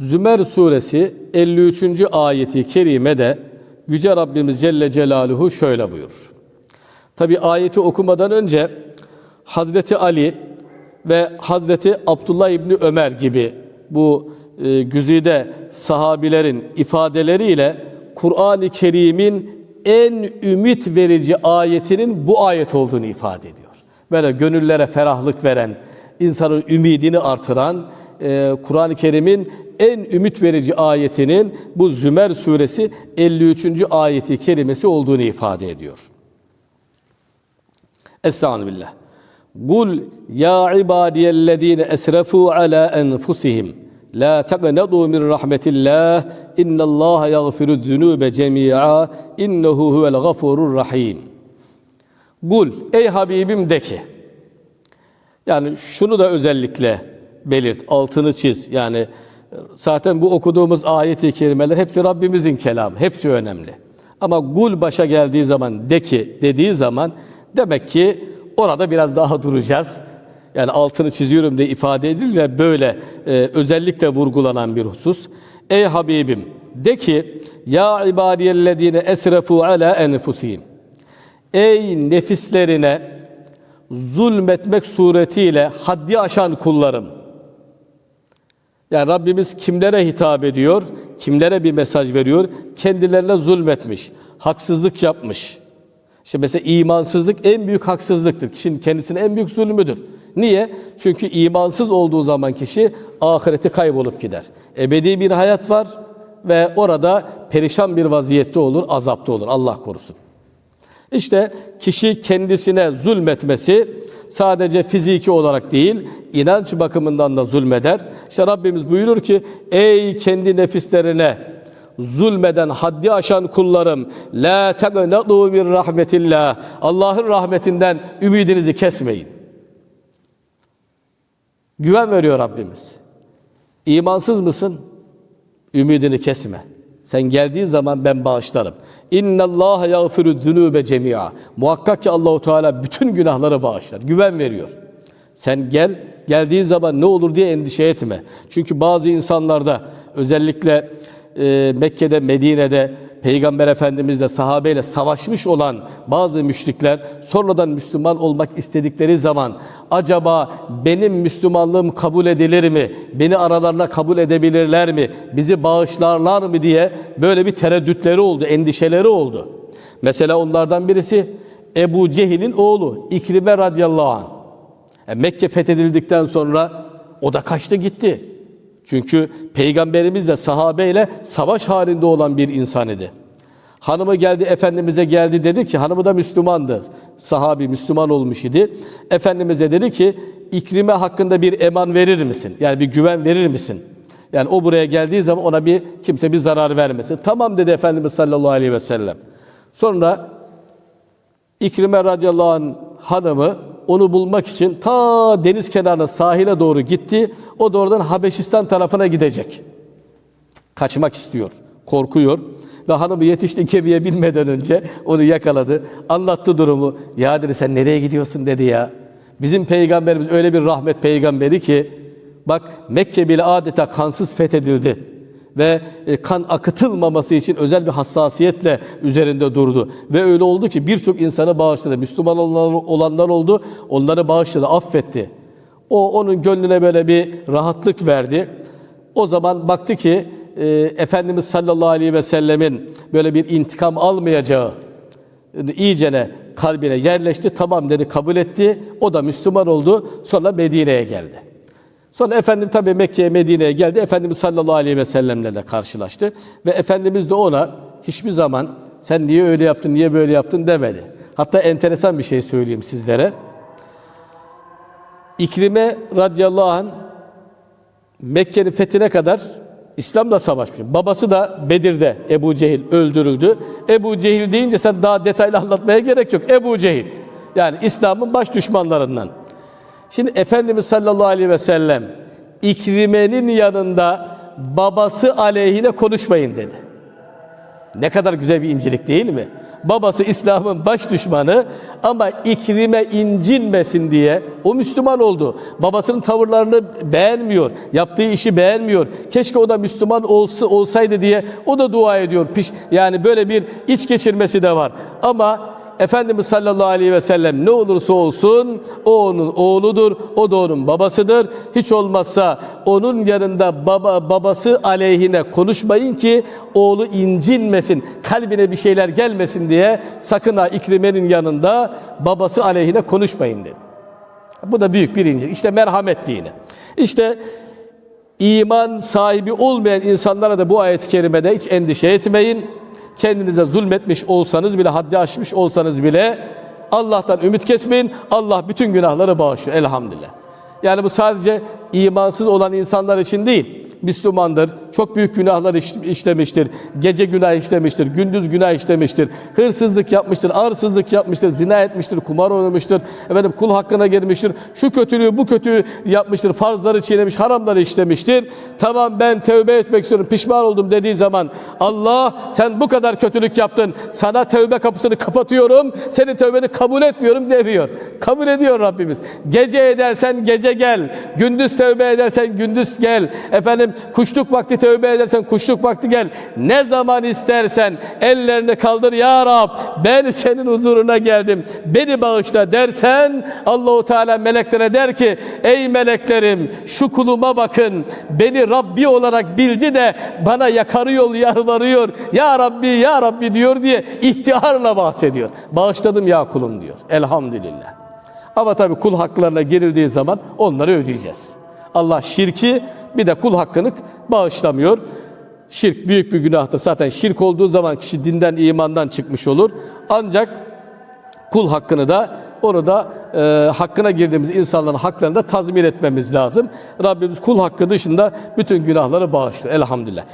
Zümer suresi 53. ayeti kerimede Yüce Rabbimiz Celle Celaluhu şöyle buyurur. Tabi ayeti okumadan önce Hazreti Ali ve Hazreti Abdullah İbni Ömer gibi bu e, güzide sahabilerin ifadeleriyle Kur'an-ı Kerim'in en ümit verici ayetinin bu ayet olduğunu ifade ediyor. Böyle gönüllere ferahlık veren, insanın ümidini artıran, e, Kur'an-ı Kerim'in en ümit verici ayetinin bu Zümer suresi 53. ayeti kerimesi olduğunu ifade ediyor. Estağfirullah. Kul ya ibadiyellezine esrafu ala enfusihim la taqnatu min rahmetillah innallaha yaghfiru zunuba cemi'a innehu huvel gafurur rahim. Kul ey Habibim de ki yani şunu da özellikle belirt, altını çiz. Yani zaten bu okuduğumuz ayeti kerimeler hepsi Rabbimizin kelamı, hepsi önemli. Ama gul başa geldiği zaman, de ki dediği zaman demek ki orada biraz daha duracağız. Yani altını çiziyorum diye ifade edilir böyle e, özellikle vurgulanan bir husus. Ey Habibim de ki ya ibadiyellezine esrefu ala enfusihim. Ey nefislerine zulmetmek suretiyle haddi aşan kullarım. Yani Rabbimiz kimlere hitap ediyor? Kimlere bir mesaj veriyor? Kendilerine zulmetmiş, haksızlık yapmış. İşte mesela imansızlık en büyük haksızlıktır. Kişinin kendisine en büyük zulmüdür. Niye? Çünkü imansız olduğu zaman kişi ahireti kaybolup gider. Ebedi bir hayat var ve orada perişan bir vaziyette olur, azapta olur. Allah korusun. İşte kişi kendisine zulmetmesi sadece fiziki olarak değil, inanç bakımından da zulmeder. İşte Rabbimiz buyurur ki, ey kendi nefislerine zulmeden, haddi aşan kullarım, la tegnatu min rahmetillah. Allah'ın rahmetinden ümidinizi kesmeyin. Güven veriyor Rabbimiz. İmansız mısın? Ümidini kesme. Sen geldiği zaman ben bağışlarım. İnna Allah yağfiru zunube cemia. Muhakkak ki Allahu Teala bütün günahları bağışlar. Güven veriyor. Sen gel, geldiği zaman ne olur diye endişe etme. Çünkü bazı insanlarda özellikle e, Mekke'de, Medine'de Peygamber Efendimizle sahabeyle savaşmış olan bazı müşrikler sonradan Müslüman olmak istedikleri zaman acaba benim Müslümanlığım kabul edilir mi? Beni aralarına kabul edebilirler mi? Bizi bağışlarlar mı diye böyle bir tereddütleri oldu, endişeleri oldu. Mesela onlardan birisi Ebu Cehil'in oğlu İkrime radıyallahu anh. Yani Mekke fethedildikten sonra o da kaçtı gitti. Çünkü peygamberimiz de sahabeyle savaş halinde olan bir insan idi. Hanımı geldi Efendimiz'e geldi dedi ki hanımı da Müslümandı. Sahabi Müslüman olmuş idi. Efendimiz'e dedi ki İkrime hakkında bir eman verir misin? Yani bir güven verir misin? Yani o buraya geldiği zaman ona bir kimse bir zarar vermesin. Tamam dedi Efendimiz sallallahu aleyhi ve sellem. Sonra İkrime radıyallahu anh hanımı onu bulmak için ta deniz kenarına sahile doğru gitti. O da oradan Habeşistan tarafına gidecek. Kaçmak istiyor, korkuyor. Ve hanımı yetişti gemiye binmeden önce onu yakaladı. Anlattı durumu. Ya dedi sen nereye gidiyorsun dedi ya. Bizim peygamberimiz öyle bir rahmet peygamberi ki bak Mekke bile adeta kansız fethedildi ve e, kan akıtılmaması için özel bir hassasiyetle üzerinde durdu. Ve öyle oldu ki birçok insanı bağışladı. Müslüman olanlar oldu, onları bağışladı, affetti. O onun gönlüne böyle bir rahatlık verdi. O zaman baktı ki e, Efendimiz sallallahu aleyhi ve sellemin böyle bir intikam almayacağı e, iyicene kalbine yerleşti. Tamam dedi, kabul etti. O da Müslüman oldu. Sonra Medine'ye geldi. Sonra Efendim tabi Mekke'ye, Medine'ye geldi. Efendimiz sallallahu aleyhi ve sellemle de karşılaştı. Ve Efendimiz de ona hiçbir zaman sen niye öyle yaptın, niye böyle yaptın demedi. Hatta enteresan bir şey söyleyeyim sizlere. İkrime radıyallahu anh Mekke'nin fethine kadar İslam'la savaşmış. Babası da Bedir'de Ebu Cehil öldürüldü. Ebu Cehil deyince sen daha detaylı anlatmaya gerek yok. Ebu Cehil. Yani İslam'ın baş düşmanlarından. Şimdi Efendimiz sallallahu aleyhi ve sellem İkrime'nin yanında babası aleyhine konuşmayın dedi. Ne kadar güzel bir incelik değil mi? babası İslam'ın baş düşmanı ama İkrim'e incinmesin diye o Müslüman oldu. Babasının tavırlarını beğenmiyor, yaptığı işi beğenmiyor. Keşke o da Müslüman olsa, olsaydı diye o da dua ediyor. Yani böyle bir iç geçirmesi de var. Ama Efendimiz sallallahu aleyhi ve sellem ne olursa olsun o onun oğludur, o da onun babasıdır. Hiç olmazsa onun yanında baba babası aleyhine konuşmayın ki oğlu incinmesin, kalbine bir şeyler gelmesin diye sakın ha İkrime'nin yanında babası aleyhine konuşmayın dedi. Bu da büyük bir ince. İşte merhamet dini. İşte iman sahibi olmayan insanlara da bu ayet-i kerimede hiç endişe etmeyin. Kendinize zulmetmiş olsanız bile, haddi aşmış olsanız bile Allah'tan ümit kesmeyin. Allah bütün günahları bağışlıyor elhamdülillah. Yani bu sadece imansız olan insanlar için değil. Müslümandır, çok büyük günahlar iş- işlemiştir, gece günah işlemiştir, gündüz günah işlemiştir, hırsızlık yapmıştır, arsızlık yapmıştır, zina etmiştir, kumar oynamıştır, efendim kul hakkına girmiştir, şu kötülüğü bu kötüyü yapmıştır, farzları çiğnemiş, haramları işlemiştir. Tamam ben tövbe etmek istiyorum, pişman oldum dediği zaman Allah sen bu kadar kötülük yaptın, sana tövbe kapısını kapatıyorum, senin tövbeni kabul etmiyorum. demiyor. Kabul ediyor Rabbimiz. Gece edersen gece gel, gündüz tövbe edersen gündüz gel, efendim kuşluk vakti tövbe edersen kuşluk vakti gel. Ne zaman istersen ellerini kaldır ya Rab ben senin huzuruna geldim. Beni bağışla dersen Allahu Teala meleklere der ki ey meleklerim şu kuluma bakın. Beni Rabbi olarak bildi de bana yakarıyor, yalvarıyor. Ya Rabbi, ya Rabbi diyor diye iftiharla bahsediyor. Bağışladım ya kulum diyor. Elhamdülillah. Ama tabii kul haklarına girildiği zaman onları ödeyeceğiz. Allah şirki bir de kul hakkını bağışlamıyor. Şirk büyük bir günahtır. Zaten şirk olduğu zaman kişi dinden, imandan çıkmış olur. Ancak kul hakkını da onu da e, hakkına girdiğimiz insanların haklarını da tazmin etmemiz lazım. Rabbimiz kul hakkı dışında bütün günahları bağışlıyor. Elhamdülillah.